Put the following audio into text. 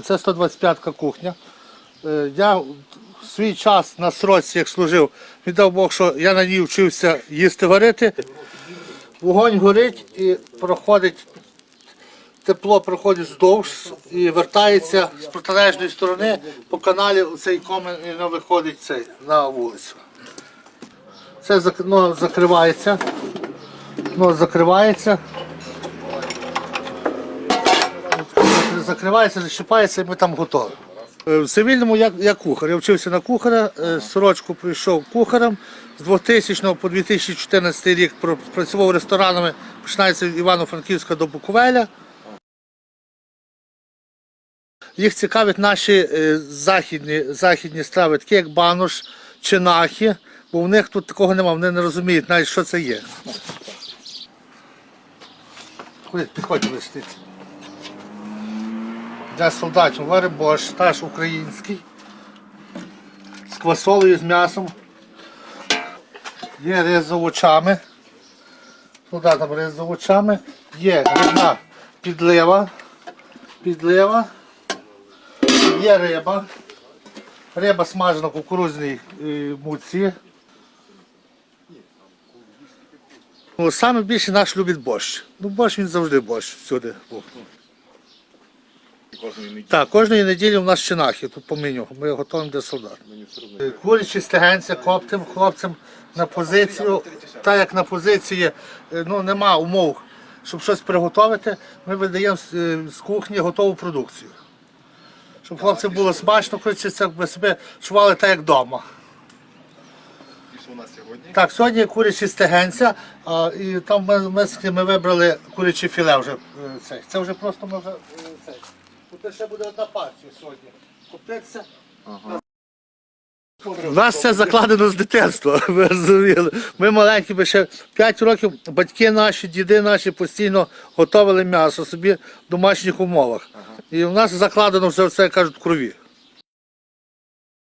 Це 125-ка кухня. Е, Я свій час на сроці, як служив, віддав Бог, що я на ній вчився їсти варити. Вогонь горить і проходить, тепло проходить вздовж і вертається з протилежної сторони по каналі цей комен і воно виходить цей, на вулицю. Це ну, закривається. Ну, закривається. Закривається, защипається і ми там готові. Е, В цивільному я, я кухар. Я вчився на кухаря, е, сорочку прийшов кухарем. З 2000 по 2014 рік працював ресторанами, починається від Івано-Франківська до Буковеля. Їх цікавить наші е, західні, західні страви, такі як банош, чинахи, бо в них тут такого немає, вони не розуміють навіть, що це є. Ходіть, Підходьте, вистити. Для солдатів варить борщ, теж український. З квасолею, з м'ясом. Є рис з овочами. Туди рис з овочами. Є грибна підлива. Підлива. Є риба. Риба смажена в кукурузній е, муці. Ну, саме наш любить борщ. Ну, борщ він завжди борщ всюди. Кожної неділі. Так, кожної неділі у нас чинахи тут по меню. Ми готуємо для солдат. Курячі стегенця коптим хлопцям на позицію. Так як на позиції е, ну, нема умов, щоб щось приготувати, ми видаємо з, е, кухні готову продукцію. Щоб хлопцям було смачно, хочеться, щоб себе чували так, як вдома. Сьогодні? Так, сьогодні курячі стегенця, а, і там ми, ми, ми вибрали куряче філе вже. е, Це, це вже просто ми вже це. Тут ще буде одна партія сьогодні. Коптиться. У нас все закладено з дитинства, ви розуміли. Ми маленькі, ми ще 5 років батьки наші, діди наші постійно готували м'ясо собі в домашніх умовах. І в нас закладено все, все, як кажуть, в крові.